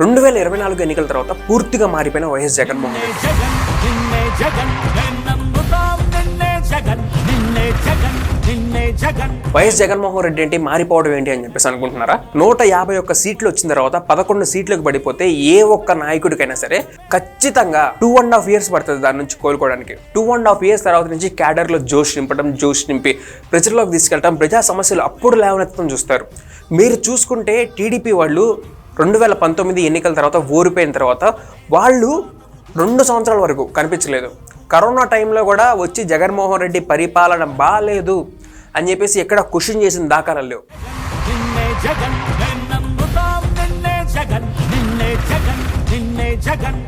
రెండు వేల ఇరవై నాలుగు ఎన్నికల తర్వాత పూర్తిగా మారిపోయిన వైఎస్ జగన్మోహన్ రెడ్డి. జగన్ వైఎస్ జగన్మోహన్ రెడ్డి ఏంటి మారిపోవడం ఏంటి అని చెప్పేసి అనుకుంటున్నారా? నూట యాభై ఒక్క సీట్లు వచ్చిన తర్వాత పదకొండు సీట్లకు పడిపోతే ఏ ఒక్క నాయకుడికైనా సరే ఖచ్చితంగా టూ అండ్ హాఫ్ ఇయర్స్ పడుతుంది దాని నుంచి కోలుకోవడానికి. టూ అండ్ హాఫ్ ఇయర్స్ తర్వాత నుంచి క్యాడర్లో జోష్ నింపడం జోష్ నింపి ప్రజల్లోకి తీసుకెళ్ళడం ప్రజా సమస్యలు అప్పుడు లేవనెత్తడం చూస్తారు. మీరు చూసుకుంటే టీడీపీ వాళ్ళు రెండు వేల పంతొమ్మిది ఎన్నికల తర్వాత ఓడిపోయిన తర్వాత వాళ్ళు రెండు సంవత్సరాల వరకు కనిపించలేదు. కరోనా టైంలో కూడా వచ్చి జగన్మోహన్ రెడ్డి పరిపాలన బాగాలేదు అని చెప్పేసి ఎక్కడ క్వశ్చన్ చేసిన దాఖలాలు లేవు. జగన్ జగన్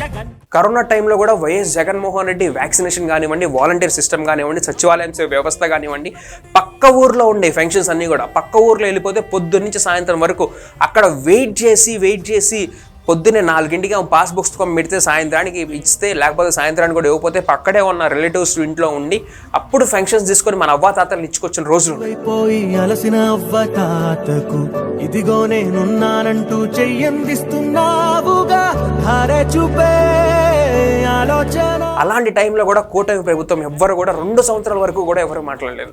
జగన్. కరోనా టైంలో కూడా వైఎస్ జగన్మోహన్ రెడ్డి వ్యాక్సినేషన్ కానివ్వండి వాలంటీర్ సిస్టమ్ కానివ్వండి సచివాలయం వ్యవస్థ కానివ్వండి పక్క ఊర్లో ఉండే ఫంక్షన్స్ అన్నీ కూడా పక్క ఊర్లో వెళ్ళిపోతే పొద్దున్న నుంచి సాయంత్రం వరకు అక్కడ వెయిట్ చేసి వెయిట్ చేసి పొద్దున్నే నాలుగింటికి ఆమె పాస్ పుస్తకం పెడితే సాయంత్రానికి ఇస్తే లేకపోతే సాయంత్రానికి కూడా ఇవ్వకపోతే పక్కడే ఉన్న రిలేటివ్స్ ఇంట్లో ఉండి అప్పుడు ఫంక్షన్స్ తీసుకొని మన అవ్వ తాతలు ఇచ్చుకొచ్చిన రోజులు అలసిన అవ్వ తాతకు ఇదిగో నేనున్నానంటూ చెయ్యందిస్తున్నావుగా అలాంటి టైంలో కూడా కూటమి ప్రభుత్వం ఎవ్వరు కూడా రెండు సంవత్సరాల వరకు కూడా ఎవరు మాట్లాడలేదు.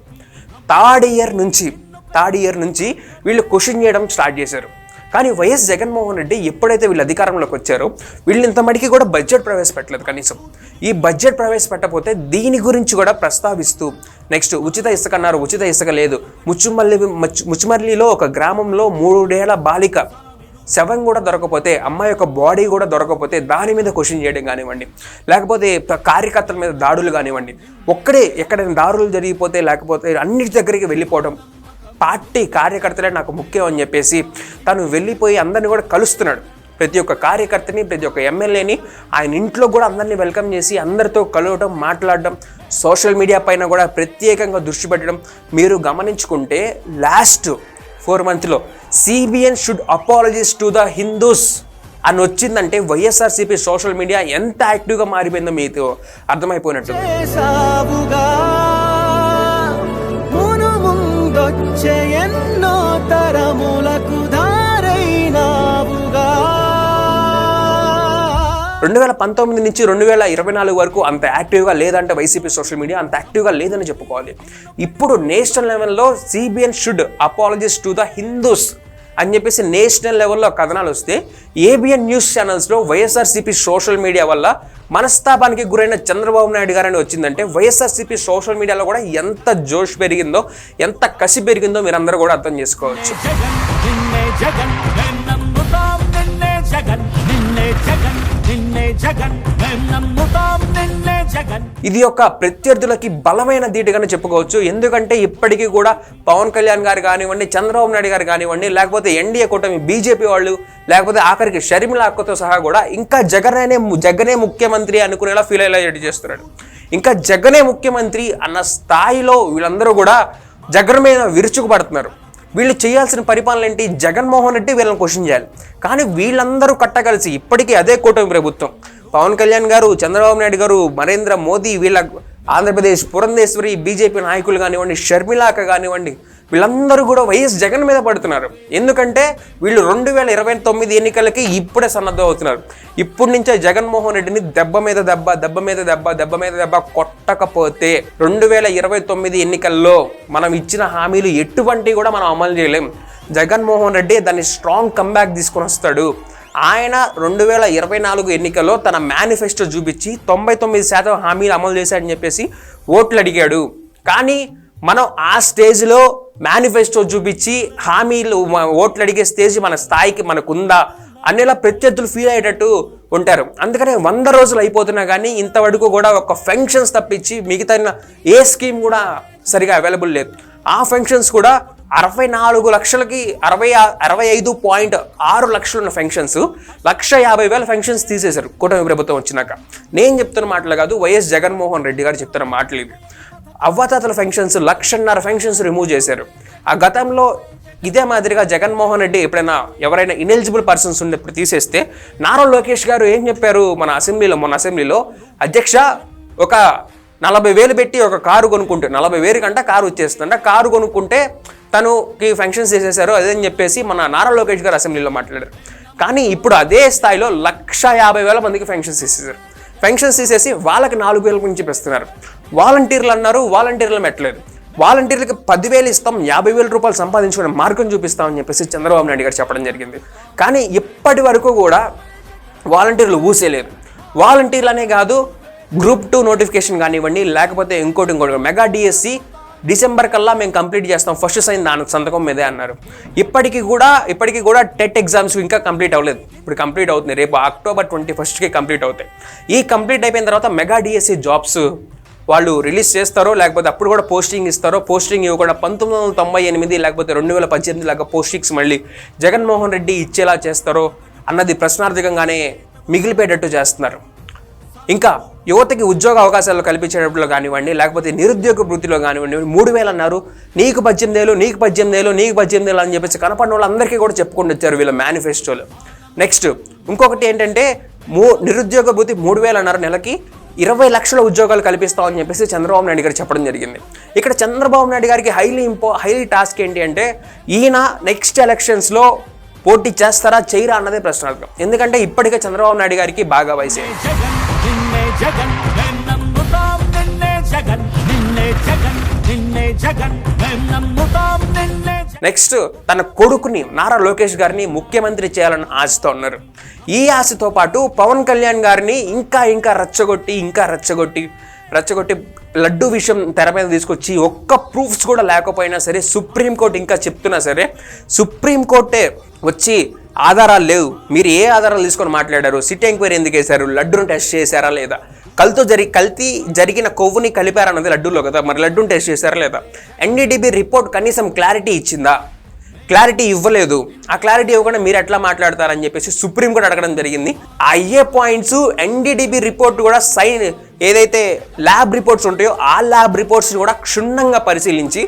థర్డ్ ఇయర్ నుంచి థర్డ్ ఇయర్ నుంచి వీళ్ళు క్వశ్చన్ చేయడం స్టార్ట్ చేశారు. కానీ వైఎస్ జగన్మోహన్ రెడ్డి ఎప్పుడైతే వీళ్ళు అధికారంలోకి వచ్చారో వీళ్ళు ఇంత మటుకి కూడా బడ్జెట్ ప్రవేశపెట్టలేదు కనీసం. ఈ బడ్జెట్ ప్రవేశపెట్టకపోతే దీని గురించి కూడా ప్రస్తావిస్తూ నెక్స్ట్ ఉచిత ఇసుక అన్నారు ఉచిత ఇసుక లేదు. ముచ్చుమల్లి ముచ్చుమల్లిలో ఒక గ్రామంలో మూడేళ్ళ బాలిక శవం కూడా దొరకపోతే అమ్మాయి యొక్క బాడీ కూడా దొరకపోతే దాని మీద క్వశ్చన్ చేయడం కానివ్వండి లేకపోతే కార్యకర్తల మీద దాడులు కానివ్వండి ఒక్కడే ఎక్కడైనా దారులు జరిగిపోతే లేకపోతే అన్నిటి దగ్గరికి వెళ్ళిపోవడం పార్టీ కార్యకర్తలే నాకు ముఖ్యం అని చెప్పేసి తను వెళ్ళిపోయి అందరిని కూడా కలుస్తున్నాడు. ప్రతి ఒక్క కార్యకర్తని ప్రతి ఒక్క ఎమ్మెల్యేని ఆయన ఇంట్లో కూడా అందరినీ వెల్కమ్ చేసి అందరితో కలవడం మాట్లాడడం సోషల్ మీడియా పైన కూడా ప్రత్యేకంగా దృష్టి పెట్టడం మీరు గమనించుకుంటే లాస్ట్ ఫోర్ మంత్లో CBN should apologies to the Hindus అని వచ్చిందంటే వైఎస్ఆర్సీపీ సోషల్ మీడియా ఎంత యాక్టివ్గా మారిపోయిందో మీకు అర్థమైపోయినట్టు వచ్చే ఎన్నో తరములకు రెండు వేల పంతొమ్మిది నుంచి రెండు వేల ఇరవై నాలుగు వరకు అంత యాక్టివ్గా లేదంటే వైసీపీ సోషల్ మీడియా అంత యాక్టివ్గా లేదని చెప్పుకోవాలి. ఇప్పుడు నేషనల్ లెవెల్లో CBN should apologies to the Hindus. అని చెప్పేసి నేషనల్ లెవెల్లో కథనాలు వస్తే ఏబిఎన్ న్యూస్ ఛానల్స్లో వైఎస్ఆర్సీపీ సోషల్ మీడియా వల్ల మనస్తాపానికి గురైన చంద్రబాబు నాయుడు గారని వచ్చిందంటే వైఎస్ఆర్సీపీ సోషల్ మీడియాలో కూడా ఎంత జోష్ పెరిగిందో ఎంత కసి పెరిగిందో మీరందరూ కూడా అర్థం చేసుకోవచ్చు. జగన్ నిన్నే జగన్ నిన్నే జగన్ నమ్ముతాం నిన్నే జగన్. ఇది ఒక ప్రత్యర్థులకి బలమైన ధీటుగానే చెప్పుకోవచ్చు. ఎందుకంటే ఇప్పటికీ కూడా పవన్ కళ్యాణ్ గారు కానివ్వండి చంద్రబాబు నాయుడు గారు కానివ్వండి లేకపోతే ఎన్డీఏ కూటమి బీజేపీ వాళ్ళు లేకపోతే ఆఖరికి షర్మిల అక్కతో సహా కూడా ఇంకా జగనే జగనే ముఖ్యమంత్రి అనుకునేలా ఫీల్ అయ్యేలా చేస్తున్నాడు. ఇంకా జగనే ముఖ్యమంత్రి అన్న స్థాయిలో వీళ్ళందరూ కూడా జగన్ మీద విరుచుకుపడుతున్నారు. వీళ్ళు చేయాల్సిన పరిపాలన ఏంటి? జగన్మోహన్ రెడ్డి వీళ్ళని క్వశ్చన్ చేయాలి. కానీ వీళ్ళందరూ కట్టగలిసి ఇప్పటికీ అదే కూటమి ప్రభుత్వం. పవన్ కళ్యాణ్ గారు చంద్రబాబు నాయుడు గారు నరేంద్ర మోదీ వీళ్ళ ఆంధ్రప్రదేశ్ పురంధేశ్వరి బీజేపీ నాయకులు కానివ్వండి షర్మిలాక కానివ్వండి వీళ్ళందరూ కూడా వైఎస్ జగన్ మీద పడుతున్నారు. ఎందుకంటే వీళ్ళు రెండు వేల ఇరవై తొమ్మిది ఎన్నికలకి ఇప్పుడే సన్నద్ధం అవుతున్నారు. ఇప్పటి నుంచే జగన్మోహన్ రెడ్డిని దెబ్బ మీద దెబ్బ దెబ్బ మీద దెబ్బ దెబ్బ మీద దెబ్బ కొట్టకపోతే రెండు వేల ఇరవై తొమ్మిది ఎన్నికల్లో మనం ఇచ్చిన హామీలు ఎటువంటి కూడా మనం అమలు చేయలేం. జగన్మోహన్ రెడ్డి దాన్ని స్ట్రాంగ్ కంబ్యాక్ తీసుకొని వస్తాడు. ఆయన రెండు వేల ఇరవై నాలుగు ఎన్నికల్లో తన మేనిఫెస్టో చూపించి తొంభై తొమ్మిది శాతం హామీలు అమలు చేశాడని చెప్పేసి ఓట్లు అడిగాడు. కానీ మనం ఆ స్టేజ్లో మేనిఫెస్టో చూపించి హామీలు ఓట్లు అడిగే స్టేజ్ మన స్థాయికి మనకుందా అనేలా ప్రత్యర్థులు ఫీల్ అయ్యేటట్టు ఉంటారు. అందుకనే వంద రోజులు అయిపోతున్నా కానీ ఇంతవరకు కూడా ఒక ఫంక్షన్స్ తప్పించి మిగతా ఏ స్కీమ్ కూడా సరిగా అవైలబుల్ లేదు. ఆ ఫంక్షన్స్ కూడా అరవై నాలుగు లక్షలకి అరవై అరవై ఐదు పాయింట్ ఆరు లక్షలు ఉన్న ఫెన్షన్స్ లక్ష యాభై వేల ఫంక్షన్స్ తీసేశారు కూటమి ప్రభుత్వం వచ్చినాక. నేను చెప్తున్న మాటలు కాదు వైఎస్ జగన్మోహన్ రెడ్డి గారు చెప్తున్న మాటలు ఇవి. అవ్వతాతల ఫంక్షన్స్ లక్షన్నర ఫంక్షన్స్ రిమూవ్ చేశారు. ఆ గతంలో ఇదే మాదిరిగా జగన్మోహన్ రెడ్డి ఎప్పుడైనా ఎవరైనా ఇనెలిజిబుల్ పర్సన్స్ ఉన్నప్పుడు తీసేస్తే నారా లోకేష్ గారు ఏం చెప్పారు మన అసెంబ్లీలో మన అసెంబ్లీలో? అధ్యక్ష ఒక నలభై వేలు పెట్టి ఒక కారు కొనుక్కుంటే నలభై వేలు కంటే కారు వచ్చేస్తుందంట. కారు కొనుక్కుంటే తనుకి ఫంక్షన్స్ చేసేసారు అదని చెప్పేసి మన నారా లోకేష్ గారు అసెంబ్లీలో మాట్లాడారు. కానీ ఇప్పుడు అదే స్థాయిలో లక్ష యాభై వేల మందికి ఫంక్షన్స్ చేసేసారు ఫంక్షన్స్ తీసేసి వాళ్ళకి నాలుగు వేల గురించి పెస్తున్నారు. వాలంటీర్లు అన్నారు వాలంటీర్లు మెట్టలేదు. వాలంటీర్లకి పదివేలు ఇస్తాం యాభై వేల రూపాయలు సంపాదించుకునే మార్గం చూపిస్తామని చెప్పేసి చంద్రబాబు నాయుడు గారు చెప్పడం జరిగింది. కానీ ఇప్పటి వరకు కూడా వాలంటీర్లు ఊసేలేదు. వాలంటీర్లు అనే కాదు గ్రూప్ టూ నోటిఫికేషన్ కానివ్వండి లేకపోతే ఇంకోటి ఇంకోటి మెగా డిఎస్సి డిసెంబర్ కల్లా మేము కంప్లీట్ చేస్తాం ఫస్ట్ సైన్ దానికి సంతకం మీదే అన్నారు. ఇప్పటికీ కూడా ఇప్పటికీ కూడా టెట్ ఎగ్జామ్స్ ఇంకా కంప్లీట్ అవ్వలేదు. ఇప్పుడు కంప్లీట్ అవుతుంది రేపు అక్టోబర్ ట్వంటీ ఫస్ట్కి కంప్లీట్ అవుతాయి. ఈ కంప్లీట్ అయిపోయిన తర్వాత మెగా డిఎస్సి జాబ్స్ వాళ్ళు రిలీజ్ చేస్తారో లేకపోతే అప్పుడు కూడా పోస్టింగ్ ఇస్తారో పోస్టింగ్ ఇవ్వకుండా పంతొమ్మిది వందల తొంభై ఎనిమిది లేకపోతే రెండు వేల పద్దెనిమిది లాగా పోస్టింగ్స్ మళ్ళీ జగన్మోహన్ రెడ్డి ఇచ్చేలా చేస్తారో అన్నది ప్రశ్నార్థకంగానే మిగిలిపోయేటట్టు చేస్తున్నారు. ఇంకా యువతకి ఉద్యోగ అవకాశాలు కల్పించేటప్పుడు కానివ్వండి లేకపోతే నిరుద్యోగ వృత్తిలో కానివ్వండి మూడు వేలు అన్నారు నీకు పద్దెనిమిది ఏళ్ళు నీకు పద్దెనిమిది ఏళ్ళు నీకు పద్దెనిమిది ఏళ్ళు అని చెప్పేసి కనపడిన వాళ్ళందరికీ కూడా చెప్పుకుంటూ వచ్చారు వీళ్ళ మేనిఫెస్టోలో నెక్స్ట్ ఇంకొకటి ఏంటంటే మూ నిరుద్యోగ భూతి మూడు వేలు అన్నారు నెలకి ఇరవై లక్షల ఉద్యోగాలు కల్పిస్తామని చెప్పేసి చంద్రబాబు నాయుడు గారు చెప్పడం జరిగింది. ఇక్కడ చంద్రబాబు నాయుడు గారికి హైలీ ఇంపో హైలీ టాస్క్ ఏంటి అంటే ఈయన నెక్స్ట్ ఎలక్షన్స్లో పోటీ చేస్తారా చేయరా అన్నదే ప్రశ్నార్థకం. ఎందుకంటే ఇప్పటికే చంద్రబాబు నాయుడు గారికి బాగా వయసు. జగన్ నిన్నే జగన్ నిన్నే జగన్. నమ్ముతాం నిన్నే నెక్స్ట్ తన కొడుకుని నారా లోకేష్ గారిని ముఖ్యమంత్రి చేయాలని ఆశతో ఉన్నారు. ఈ ఆశతో పాటు పవన్ కళ్యాణ్ గారిని ఇంకా ఇంకా రచ్చగొట్టి ఇంకా రచ్చగొట్టి రచ్చగొట్టి లడ్డు విషయం తెర మీద తీసుకొచ్చి ఒక్క ప్రూఫ్స్ కూడా లేకపోయినా సరే సుప్రీంకోర్టు ఇంకా చెప్తున్నా సరే సుప్రీంకోర్టే వచ్చి ఆధారాలు లేవు. మీరు ఏ ఆధారాలు తీసుకొని మాట్లాడారు? సిటీ ఎంక్వైరీ ఎందుకు వేశారు లడ్డును టెస్ట్ చేశారా లేదా? కల్తో జరి కల్తీ జరిగిన కొవ్వుని కలిపారన్నది లడ్డూలో కదా. మరి లడ్డూని టెస్ట్ చేశారా లేదా? ఎన్డీడీబీ రిపోర్ట్ కనీసం క్లారిటీ ఇచ్చిందా? క్లారిటీ ఇవ్వలేదు. ఆ క్లారిటీ ఇవ్వకుండా మీరు ఎట్లా మాట్లాడతారని చెప్పేసి సుప్రీం కోర్టు అడగడం జరిగింది. ఆ అయ్యే పాయింట్స్ ఎన్డీడీబీ రిపోర్ట్ కూడా సైన్ ఏదైతే ల్యాబ్ రిపోర్ట్స్ ఉంటాయో ఆ ల్యాబ్ రిపోర్ట్స్ని కూడా క్షుణ్ణంగా పరిశీలించి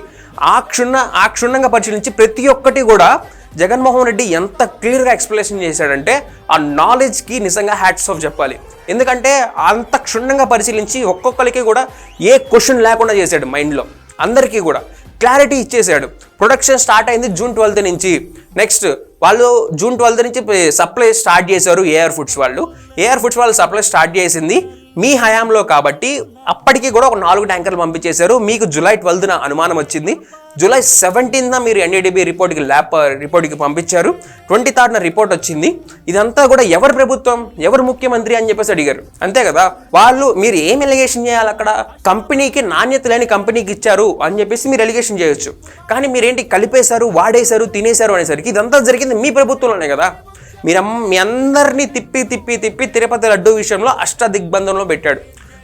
ఆ క్షుణ్ణ ఆ క్షుణ్ణంగా పరిశీలించి ప్రతి ఒక్కటి కూడా జగన్మోహన్ రెడ్డి ఎంత క్లియర్గా ఎక్స్ప్లెనేషన్ చేశాడంటే ఆ నాలెడ్జ్కి నిజంగా హ్యాట్స్ ఆఫ్ చెప్పాలి. ఎందుకంటే అంత క్షుణ్ణంగా పరిశీలించి ఒక్కొక్కరికి కూడా ఏ క్వశ్చన్ లేకుండా చేశాడు మైండ్లో. అందరికీ కూడా క్లారిటీ ఇచ్చేసాడు ప్రొడక్షన్ స్టార్ట్ అయింది జూన్ ట్వెల్త్ నుంచి. నెక్స్ట్ వాళ్ళు జూన్ ట్వెల్త్ నుంచి సప్లై స్టార్ట్ చేశారు ఏఆర్ ఫుడ్స్ వాళ్ళు. ఏఆర్ ఫుడ్స్ వాళ్ళు సప్లై స్టార్ట్ చేసింది మీ హయాంలో కాబట్టి అప్పటికి కూడా ఒక నాలుగు ట్యాంకర్లు పంపించేశారు. మీకు జూలై ట్వెల్త్న అనుమానం వచ్చింది. జూలై సెవెంటీన్న మీరు ఎన్డీడీబీ రిపోర్ట్కి ల్యాబ్ రిపోర్ట్కి పంపించారు. ట్వంటీ థర్డ్న రిపోర్ట్ వచ్చింది. ఇదంతా కూడా ఎవరు ప్రభుత్వం ఎవరు ముఖ్యమంత్రి అని చెప్పేసి అడిగారు. అంతే కదా? వాళ్ళు మీరు ఏం ఎలిగేషన్ చేయాలి అక్కడ? కంపెనీకి నాణ్యత లేని కంపెనీకి ఇచ్చారు అని చెప్పేసి మీరు ఎలిగేషన్ చేయొచ్చు. కానీ మీరేంటి కలిపేశారు వాడేశారు తినేశారు అనేసరికి ఇదంతా జరిగింది మీ ప్రభుత్వంలోనే కదా? మీరు మీ అందరినీ తిప్పి తిప్పి తిప్పి తిరుపతి లడ్డు విషయంలో అష్ట దిగ్బంధంలో పెట్టాడు.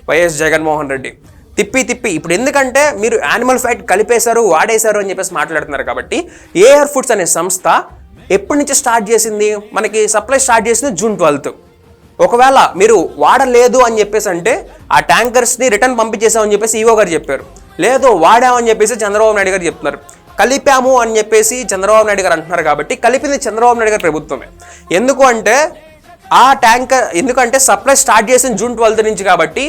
వైఎస్ జగన్మోహన్ రెడ్డి. తిప్పి తిప్పి. ఇప్పుడు ఎందుకంటే మీరు యానిమల్ ఫ్యాట్ కలిపేశారు వాడేశారు అని చెప్పేసి మాట్లాడుతున్నారు కాబట్టి ఏఆర్ ఫుడ్స్ అనే సంస్థ ఎప్పటి నుంచి స్టార్ట్ చేసింది? మనకి సప్లై స్టార్ట్ చేసింది జూన్ ట్వెల్త్ ఒకవేళ మీరు వాడలేదు అని చెప్పేసి అంటే ఆ ట్యాంకర్స్ని రిటర్న్ పంపించేసామని చెప్పేసి ఈవో గారు చెప్పారు. లేదు వాడామని చెప్పేసి చంద్రబాబు నాయుడు గారు చెప్తున్నారు. కలిపాము అని చెప్పేసి చంద్రబాబు నాయుడు గారు అంటున్నారు కాబట్టి కలిపింది చంద్రబాబు నాయుడు గారి ప్రభుత్వమే. ఎందుకు అంటే ఆ ట్యాంకర్ ఎందుకంటే సప్లై స్టార్ట్ చేసిన జూన్ ట్వెల్త్ నుంచి కాబట్టి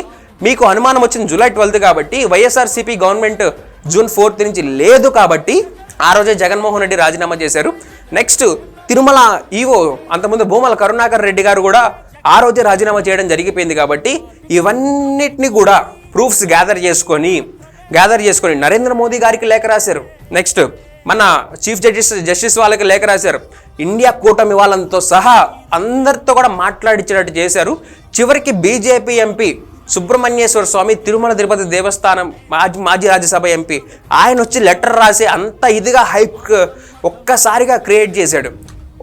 మీకు అనుమానం వచ్చింది జూలై ట్వెల్త్ కాబట్టి వైఎస్ఆర్సీపీ గవర్నమెంట్ జూన్ ఫోర్త్ నుంచి లేదు కాబట్టి ఆ రోజే జగన్మోహన్ రెడ్డి రాజీనామా చేశారు. నెక్స్ట్ తిరుమల ఈవో అంతకుముందు భూమల కరుణాకర్ రెడ్డి గారు కూడా ఆ రోజే రాజీనామా చేయడం జరిగిపోయింది కాబట్టి ఇవన్నిటిని కూడా ప్రూఫ్స్ గ్యాదర్ చేసుకొని గ్యాదర్ చేసుకొని నరేంద్ర మోదీ గారికి లేఖ రాశారు. నెక్స్ట్ మన చీఫ్ జస్టిస్ జస్టిస్ వాళ్ళకి లేఖ రాశారు. ఇండియా కూటమి వాళ్ళంతో సహా అందరితో కూడా మాట్లాడిచ్చినట్టు చేశారు. చివరికి బీజేపీ ఎంపీ సుబ్రహ్మణ్యేశ్వర స్వామి తిరుమల తిరుపతి దేవస్థానం మాజీ మాజీ రాజ్యసభ ఎంపీ. ఆయన వచ్చి లెటర్ రాసి అంత ఇదిగా హైక్ ఒక్కసారిగా క్రియేట్ చేశాడు.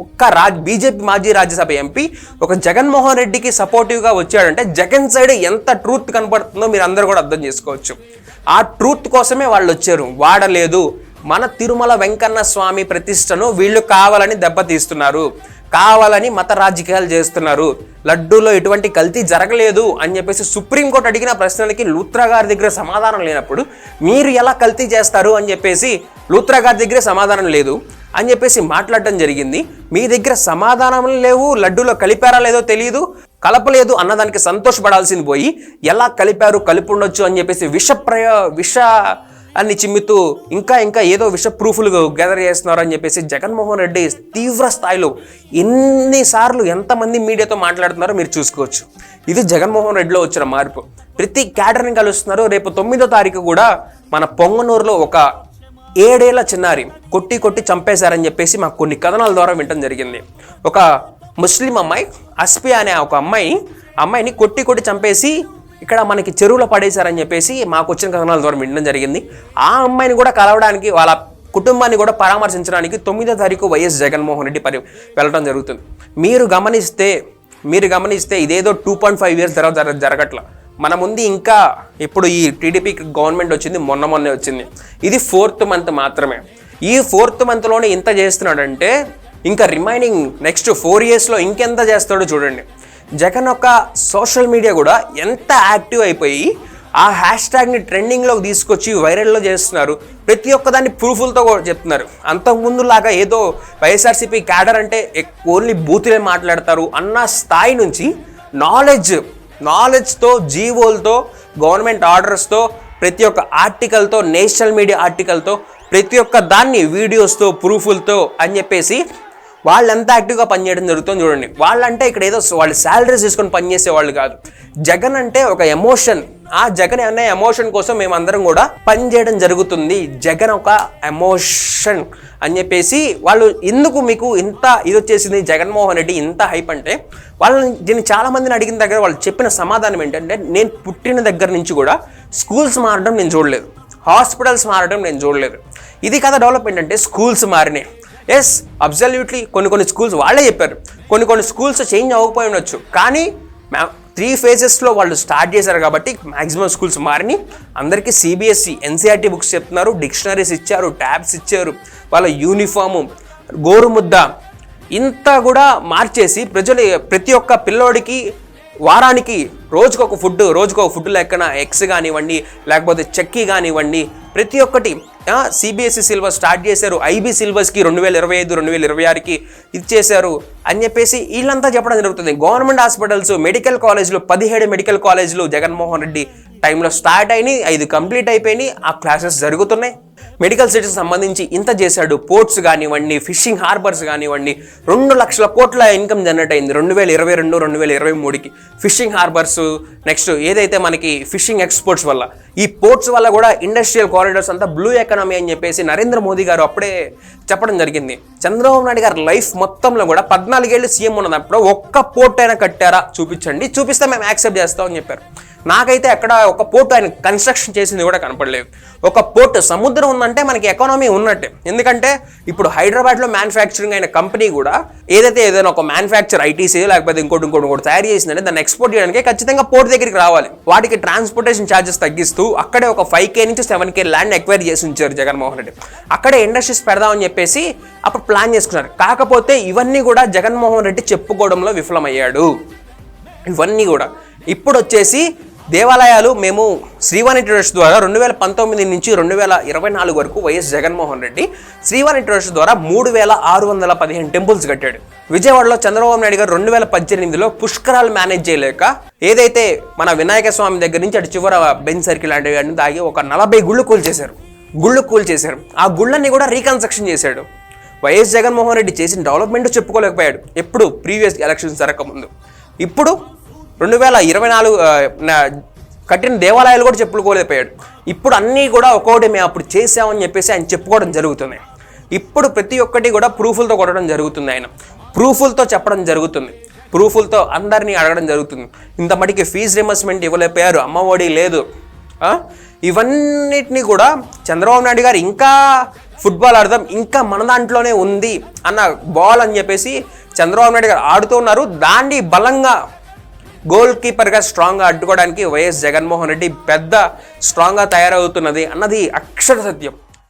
ఒక్క రాజ్ బీజేపీ మాజీ రాజ్యసభ ఎంపీ ఒక జగన్మోహన్ రెడ్డికి సపోర్టివ్గా వచ్చాడంటే జగన్ సైడ్ ఎంత ట్రూత్ కనపడుతుందో మీరు అందరూ కూడా అర్థం చేసుకోవచ్చు. ఆ ట్రూత్ కోసమే వాళ్ళు వచ్చారు. వాడలేదు. మన తిరుమల వెంకన్న స్వామి ప్రతిష్టను వీళ్ళు కావాలని దెబ్బతీస్తున్నారు. కావాలని మత రాజకీయాలు చేస్తున్నారు. లడ్డూలో ఎటువంటి కల్తీ జరగలేదు అని చెప్పేసి సుప్రీంకోర్టు అడిగిన ప్రశ్నలకి లూత్రా గారి దగ్గర సమాధానం లేనప్పుడు మీరు ఎలా కల్తీ చేస్తారు అని చెప్పేసి లూత్రా గారి దగ్గర సమాధానం లేదు అని చెప్పేసి మాట్లాడటం జరిగింది. మీ దగ్గర సమాధానం లేవు లడ్డూలో కలిపారా లేదో తెలియదు కలపలేదు అన్నదానికి సంతోషపడాల్సింది పోయి ఎలా కలిపారు కలిపి ఉండొచ్చు అని చెప్పేసి విష ప్రయో విష అని చిమ్మితూ ఇంకా ఇంకా ఏదో విష ప్రూఫ్లు గ్యాదర్ చేస్తున్నారు అని చెప్పేసి జగన్మోహన్ రెడ్డి తీవ్ర స్థాయిలో ఎన్నిసార్లు ఎంతమంది మీడియాతో మాట్లాడుతున్నారో మీరు చూసుకోవచ్చు. ఇది జగన్మోహన్ రెడ్డిలో వచ్చిన మార్పు. ప్రతి క్యాడర్ని కలుస్తున్నారు. రేపు తొమ్మిదో తారీఖు కూడా మన పొంగనూరులో ఒక ఏడేళ్ళ చిన్నారి కొట్టి కొట్టి చంపేశారని చెప్పేసి మాకు కొన్ని కథనాల ద్వారా వినటం జరిగింది. ఒక ముస్లిం అమ్మాయి అస్పి అనే ఒక అమ్మాయి అమ్మాయిని కొట్టి కొట్టి చంపేసి ఇక్కడ మనకి చెరువులో పడేశారని చెప్పేసి మాకు వచ్చిన కథనాల ద్వారా వినడం జరిగింది. ఆ అమ్మాయిని కూడా కలవడానికి వాళ్ళ కుటుంబాన్ని కూడా పరామర్శించడానికి తొమ్మిదో తారీఖు వైఎస్ జగన్మోహన్ రెడ్డి పరి వెళ్ళడం జరుగుతుంది. మీరు గమనిస్తే మీరు గమనిస్తే ఇదేదో టూ పాయింట్ ఫైవ్ ఇయర్స్ తర్వాత జర జరగట్ల. మన ముందు ఇంకా ఇప్పుడు ఈ టీడీపీ గవర్నమెంట్ వచ్చింది మొన్న మొన్నే వచ్చింది. ఇది ఫోర్త్ మంత్ మాత్రమే. ఈ ఫోర్త్ మంత్లోనే ఇంత చేస్తున్నాడంటే ఇంకా రిమైనింగ్ నెక్స్ట్ ఫోర్ ఇయర్స్లో ఇంకెంత చేస్తాడో చూడండి. జగన్ యొక్క సోషల్ మీడియా కూడా ఎంత యాక్టివ్ అయిపోయి ఆ హ్యాష్ ట్యాగ్ని ట్రెండింగ్లోకి తీసుకొచ్చి వైరల్లో చేస్తున్నారు. ప్రతి ఒక్కదాన్ని ప్రూఫ్లతో కూడా చెప్తున్నారు. అంతకుముందులాగా ఏదో వైఎస్ఆర్సీపీ క్యాడర్ అంటే ఓన్లీ బూతులే మాట్లాడతారు అన్న స్థాయి నుంచి నాలెడ్జ్ నాలెడ్జ్తో జీవోలతో గవర్నమెంట్ ఆర్డర్స్తో ప్రతి ఒక్క ఆర్టికల్తో నేషనల్ మీడియా ఆర్టికల్తో ప్రతి ఒక్క దాన్ని వీడియోస్తో ప్రూఫ్లతో అని చెప్పేసి వాళ్ళు ఎంత యాక్టివ్గా పనిచేయడం జరుగుతుంది చూడండి. వాళ్ళంటే ఇక్కడ ఏదో వాళ్ళు శాలరీస్ తీసుకొని పనిచేసే వాళ్ళు కాదు. జగన్ అంటే ఒక ఎమోషన్ ఆ జగన్ అనే ఎమోషన్ కోసం మేమందరం కూడా పనిచేయడం జరుగుతుంది. జగన్ ఒక ఎమోషన్ అని చెప్పేసి వాళ్ళు ఎందుకు మీకు ఇంత ఇది వచ్చేసింది? జగన్మోహన్ రెడ్డి ఇంత హైప్ అంటే వాళ్ళని దీన్ని చాలా మందిని అడిగిన దగ్గర వాళ్ళు చెప్పిన సమాధానం ఏంటంటే నేను పుట్టిన దగ్గర నుంచి కూడా స్కూల్స్ మారడం నేను చూడలేదు. హాస్పిటల్స్ మారడం నేను చూడలేదు. ఇది కదా డెవలప్మెంట్ అంటే స్కూల్స్ మారినాయి. ఎస్ అబ్జల్యూట్లీ కొన్ని కొన్ని స్కూల్స్ వాళ్ళే చెప్పారు. కొన్ని కొన్ని స్కూల్స్ చేంజ్ అవ్వకపోయి ఉండొచ్చు. కానీ త్రీ ఫేజెస్లో వాళ్ళు స్టార్ట్ చేశారు కాబట్టి మ్యాక్సిమం స్కూల్స్ మారిని. అందరికీ సిబిఎస్ఈ ఎన్సీఆర్టీ బుక్స్ చెప్తున్నారు. డిక్షనరీస్ ఇచ్చారు ట్యాబ్స్ ఇచ్చారు. వాళ్ళ యూనిఫాము గోరుముద్ద ఇంత కూడా మార్చేసి ప్రజలు ప్రతి ఒక్క పిల్లోడికి వారానికి రోజుకు ఒక ఫుడ్ రోజుకు ఒక ఫుడ్ లెక్కన ఎగ్స్ కానివ్వండి లేకపోతే చెక్కీ కానివ్వండి ప్రతి ఒక్కటి సిబిఎస్ఈ సిలబస్ స్టార్ట్ చేశారు. ఐబీ సిలబస్కి రెండు వేల ఇరవై ఐదు రెండు వేల ఇరవై ఆరుకి ఇచ్చేశారు అని చెప్పేసి వీళ్ళంతా చెప్పడం జరుగుతుంది. గవర్నమెంట్ హాస్పిటల్స్ మెడికల్ కాలేజ్లు పదిహేడు మెడికల్ కాలేజ్లు జగన్మోహన్ రెడ్డి టైంలో స్టార్ట్ అయినాయి ఐదు కంప్లీట్ అయిపోయినాయి ఆ క్లాసెస్ జరుగుతున్నాయి. మెడికల్ సిటీకి సంబంధించి ఇంత చేశాడు పోర్ట్స్ కానివ్వండి ఫిషింగ్ హార్బర్స్ కానివ్వండి రెండు లక్షల కోట్ల ఇన్కమ్ జనరేట్ అయింది రెండు వేల ఇరవై రెండు రెండు వేల ఇరవై మూడుకి. ఫిషింగ్ హార్బర్స్ నెక్స్ట్ ఏదైతే మనకి ఫిషింగ్ ఎక్స్పోర్ట్స్ వల్ల ఈ పోర్ట్స్ వల్ల కూడా ఇండస్ట్రియల్ కారిడార్స్ అంతా బ్లూ ఎకనామీ అని చెప్పేసి నరేంద్ర మోదీ గారు అప్పుడే చెప్పడం జరిగింది. చంద్రబాబు నాయుడు గారి లైఫ్ మొత్తంలో కూడా పద్నాలుగేళ్ళు సీఎం ఉన్నప్పుడు ఒక్క పోర్ట్ అయినా కట్టారా? చూపించండి చూపిస్తే మేము యాక్సెప్ట్ చేస్తామని చెప్పారు. నాకైతే అక్కడ ఒక పోర్ట్ ఆయన కన్స్ట్రక్షన్ చేసింది కూడా కనపడలేదు. ఒక పోర్ట్ సముద్రం ఉందంటే మనకి ఎకానమీ ఉన్నట్టే. ఎందుకంటే ఇప్పుడు హైదరాబాద్లో మ్యానుఫ్యాక్చరింగ్ అయిన కంపెనీ కూడా ఏదైతే ఏదైనా ఒక మ్యానుఫ్యాక్చర్ ఐటీసీ లేకపోతే ఇంకోటి ఇంకోటి ఇంకోటి తయారు చేసిందంటే దాన్ని ఎక్స్పోర్ట్ చేయడానికి ఖచ్చితంగా పోర్ట్ దగ్గరికి రావాలి. వాటికి ట్రాన్స్పోర్టేషన్ ఛార్జెస్ తగ్గిస్తూ అక్కడే ఒక ఫైవ్ కే నుంచి సెవెన్ కే ల్యాండ్ ఎక్వైర్ చేసి ఉంచారు జగన్మోహన్ రెడ్డి. అక్కడే ఇండస్ట్రీస్ పెడదామని చెప్పేసి అప్పుడు ప్లాన్ చేసుకున్నారు. కాకపోతే ఇవన్నీ కూడా జగన్మోహన్ రెడ్డి చెప్పుకోవడంలో విఫలమయ్యాడు. ఇవన్నీ కూడా. ఇప్పుడు వచ్చేసి దేవాలయాలు మేము శ్రీవాణి ట్రేడర్స్ ద్వారా రెండు వేల పంతొమ్మిది నుంచి రెండు వేల ఇరవై నాలుగు వరకు వైఎస్ జగన్మోహన్ రెడ్డి శ్రీవాణి ట్రేడర్స్ ద్వారా మూడు వేల ఆరు వందల పదిహేను టెంపుల్స్ కట్టాడు. విజయవాడలో చంద్రబాబు నాయుడు గారు రెండు వేల పద్దెనిమిదిలో పుష్కరాలు మేనేజ్ చేయలేక ఏదైతే మన వినాయక స్వామి దగ్గర నుంచి అటు చివర బెంచ్ సర్కిల్ లాంటివి అన్ని దాగి ఒక నలభై గుళ్ళు కూల్చేశారు. గుళ్ళు కూల్చేశారు. ఆ గుళ్ళని కూడా రీకన్స్ట్రక్షన్ చేశాడు. వైఎస్ జగన్మోహన్ రెడ్డి చేసిన డెవలప్మెంట్ చెప్పుకోలేకపోయాడు. ఎప్పుడు ప్రీవియస్ ఎలక్షన్స్ జరగకముందు. ఇప్పుడు రెండు వేల ఇరవై నాలుగు కట్టిన దేవాలయాలు కూడా చెప్పుకోలేకపోయాడు. ఇప్పుడు అన్నీ కూడా ఒక్కొక్కటి మేము అప్పుడు చేసామని చెప్పేసి ఆయన చెప్పుకోవడం జరుగుతుంది. ఇప్పుడు ప్రతి ఒక్కటి కూడా ప్రూఫులతో కొట్టడం జరుగుతుంది ఆయన. ప్రూఫులతో చెప్పడం జరుగుతుంది. ప్రూఫులతో అందరినీ అడగడం జరుగుతుంది. ఇంత మటుకి ఫీజు రిమర్స్మెంట్ ఇవ్వలేకపోయారు అమ్మఒడి లేదు. ఇవన్నిటిని ఇవన్నిటినీ కూడా చంద్రబాబు నాయుడు గారు ఇంకా ఫుట్బాల్ ఆడదాం ఇంకా మన దాంట్లోనే ఉంది అన్న బాల్ అని చెప్పేసి చంద్రబాబు నాయుడు గారు ఆడుతూ ఉన్నారు. దాన్ని బలంగా గోల్ కీపర్గా స్ట్రాంగ్గా అడ్డుకోవడానికి వైఎస్ జగన్మోహన్ రెడ్డి పెద్ద స్ట్రాంగ్గా తయారవుతున్నది అన్నది అక్షర సత్యం.